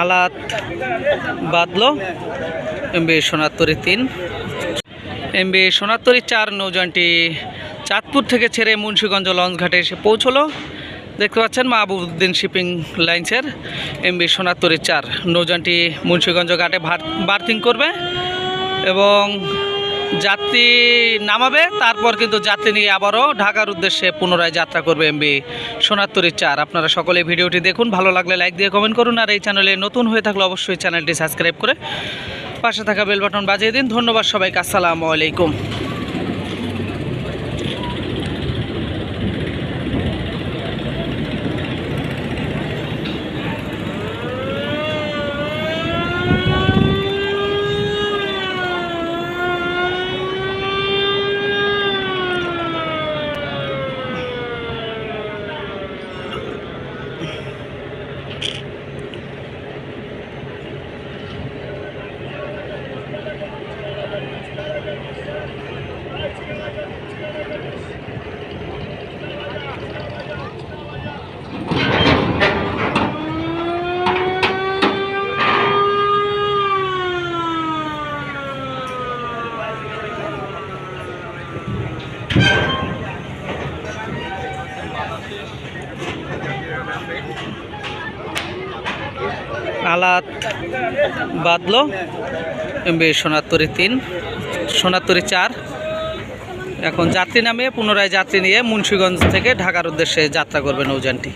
আলাত বাদলো MB সোনাত্তরি তিন। MB সোনাত্তরি চার নৌযানটি চাঁদপুর থেকে ছেড়ে মুন্সীগঞ্জ লঞ্চ ঘাটে এসে পৌঁছলো। দেখতে পাচ্ছেন মাহবুবুদ্দিন শিপিং লাইন্সের এমবি সোনাত্তরি চার। নৌযানটি মুন্সীগঞ্জ ঘাটে বার্থিং করবে এবং যাত্রী নামাবে, তারপর কিন্তু যাত্রী নিয়ে আবারও ঢাকার উদ্দেশ্যে পুনরায় যাত্রা করবে এমবি সোনাত্তরি চার। আপনারা সকলে ভিডিওটি দেখুন, ভালো লাগলে লাইক দিয়ে কমেন্ট করুন, আর এই চ্যানেলে নতুন হয়ে থাকলে অবশ্যই চ্যানেলটি সাবস্ক্রাইব করে পাশে থাকা বেল বাটন বাজিয়ে দিন। ধন্যবাদ সবাইকে, আসসালামু আলাইকুম। আলাত বাদলো এমবি সোনাত্তরি তিন সোনাত্তরি চার। এখন যাত্রী নামে পুনরায় যাত্রী নিয়ে মুন্সীগঞ্জ থেকে ঢাকার উদ্দেশ্যে যাত্রা করবে নৌযানটি।